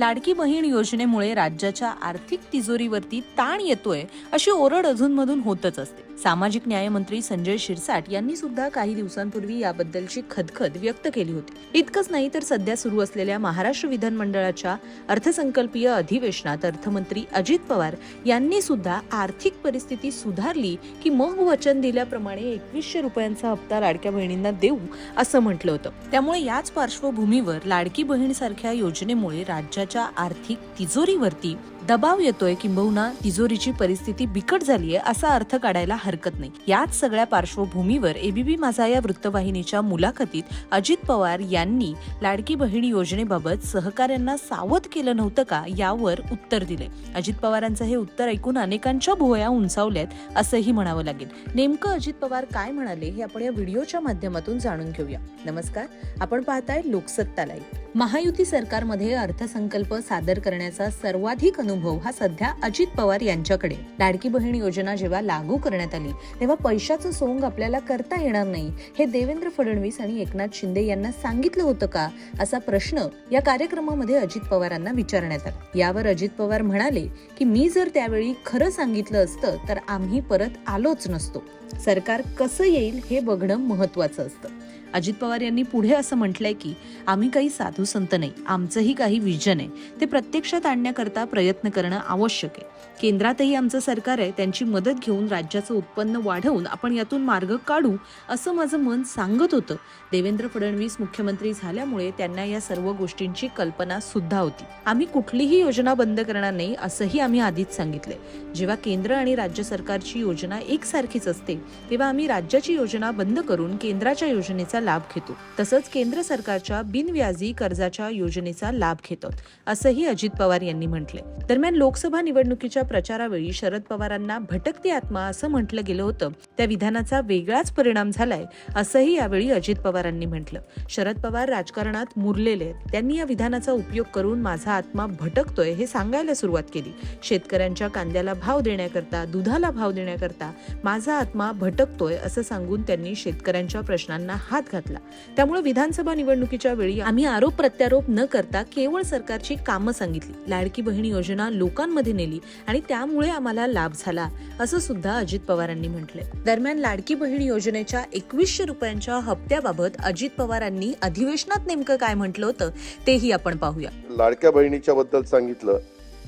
लाडकी बहीण योजनेमुळे राज्याच्या आर्थिक तिजोरीवरती ताण येतोय अशी ओरड अधूनमधून होतच असते. सामाजिक न्यायमंत्री संजय शिरसाट यांनी सुद्धा काही दिवसांपूर्वी याबद्दलची खदखद व्यक्त केली होती. इतकंच नाही तर सध्या सुरू असलेल्या महाराष्ट्र विधानमंडळाच्या अर्थसंकल्पीय अधिवेशनात अर्थमंत्री अजित पवार यांनी सुद्धा आर्थिक परिस्थिती सुधारली की मग वचन दिल्याप्रमाणे एकवीसशे रुपयांचा हप्ता लाडक्या बहिणींना देऊ असं म्हटलं होतं. त्यामुळे याच पार्श्वभूमीवर लाडकी बहीण सारख्या योजनेमुळे राज्याच्या आर्थिक तिजोरीवरती दबाव येतोय किंबहुना तिजोरीची परिस्थिती बिकट झालीय असा अर्थ काढायला हरकत नाही. याच सगळ्या पार्श्वभूमीवर एबीबी माझा या वृत्तवाहिनीच्या मुलाखतीत अजित पवार यांनी लाडकी बहीण योजनेबाबत सहकाऱ्यांना सावध केलं नव्हतं का यावर उत्तर दिले अजित पवारांचं हे उत्तर ऐकून अनेकांच्या भुवया उंचावल्यात असंही म्हणावं लागेल. नेमकं अजित पवार काय म्हणाले हे आपण या व्हिडिओच्या माध्यमातून जाणून घेऊया. नमस्कार आपण पाहताय लोकसत्ता लाईव्ह. महायुती सरकारमध्ये अर्थसंकल्प सादर करण्याचा सर्वाधिक अनुभव हा सध्या अजित पवार यांच्याकडे. लाडकी बहीण योजना जेव्हा लागू करण्यात आली तेव्हा पैशाचं सोंग आपल्याला करता येणार नाही हे देवेंद्र फडणवीस आणि एकनाथ शिंदे यांना सांगितलं होतं का? असा प्रश्न या कार्यक्रमामध्ये अजित पवारांना विचारण्यात आला. यावर अजित पवार म्हणाले की मी जर त्यावेळी खरं सांगितलं असतं तर आम्ही परत आलोच नसतो. सरकार कसं येईल हे बघणं महत्वाचं असतं. अजित पवार यांनी पुढे असं म्हटलंय की आम्ही काही साधू संत नाही. आमचंही काही विजन आहे. ते प्रत्यक्षात आणण्याकरता प्रयत्न करणं आवश्यक आहे. केंद्रातही आमचं सरकार आहे. त्यांची मदत घेऊन राज्याचं उत्पन्न वाढवून आपण यातून मार्ग काढू असं माझं मन सांगत होतं. देवेंद्र फडणवीस मुख्यमंत्री झाल्यामुळे त्यांना या सर्व गोष्टींची कल्पना सुद्धा होती. आम्ही कुठलीही योजना बंद करणार नाही असंही आम्ही आधीच सांगितलंय. जेव्हा केंद्र आणि राज्य सरकारची योजना एकसारखीच असते तेव्हा आम्ही राज्याची योजना बंद करून केंद्राच्या योजनेचा लाभ घेतो. तसंच केंद्र सरकारच्या बिनव्याजी कर्जाच्या योजनेचा लाभ घेतो असंही अजित पवार यांनी म्हटले दरम्यान लोकसभा निवडणुकीच्या प्रचारावेळी शरद पवारांना भटकती आत्मा असं म्हटलं गेलं होतं. त्या विधानाचा वेगळाच परिणाम झालाय असंही यावेळी अजित पवारांनी म्हटलं. शरद पवार राजकारणात मुरलेले आहेत. त्यांनी या विधानाचा उपयोग करून माझा आत्मा भटकतोय हे सांगायला सुरुवात केली. शेतकऱ्यांच्या कांद्याला भाव देण्याकरता दुधाला भाव देण्याकरता माझा आत्मा भटकतोय असं सांगून त्यांनी शेतकऱ्यांच्या प्रश्नांना हात घातला. त्यामुळे विधानसभा निवडणुकीच्या वेळी आम्ही आरोप प्रत्यारोप न करता केवळ सरकारची कामं सांगितली. लाडकी बहीण योजना लोकांमध्ये नेली आणि त्यामुळे आम्हाला लाभ झाला असं सुद्धा अजित पवारांनी म्हटलंय. दरम्यान लाडकी बहीण योजनेच्या एकवीसशे रुपयांच्या हप्त्याबाबत अजित पवारांनी अधिवेशनात नेमकं काय म्हटलं होतं तेही आपण पाहूया. लाडक्या बहिणीच्या बद्दल सांगितलं.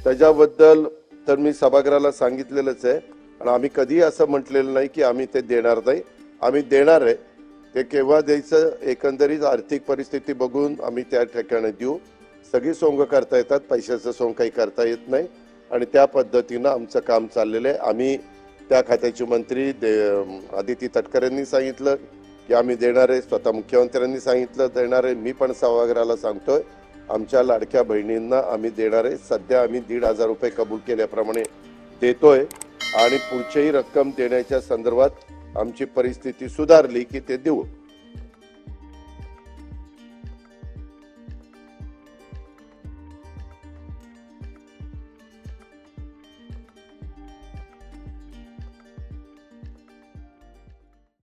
त्याच्याबद्दल तर मी सभागृहाला सांगितलेलंच आहे. आणि आम्ही कधी असं म्हटलेलं नाही की आम्ही ते देणार नाही. आम्ही देणार आहे. ते केव्हा द्यायचं एकंदरीत आर्थिक परिस्थिती बघून आम्ही त्या ठिकाणी देऊ. सगळी सोंग करता येतात पैशाचं सोंग काही करता येत नाही. आणि त्या पद्धतीनं आमचं काम चाललेलं आहे. आम्ही त्या खात्याचे मंत्री दे आदिती तटकरेंनी सांगितलं की आम्ही देणार आहे स्वतः मुख्यमंत्र्यांनी सांगितलं देणार आहे. मी पण सभागृहाला सांगतोय आमच्या लाडक्या बहिणींना आम्ही देणार आहे. सध्या आम्ही दीड हजार रुपये कबूल केल्याप्रमाणे देतोय. आणि पुढचीही रक्कम देण्याच्या संदर्भात आमची परिस्थिती सुधारली की ते देऊ.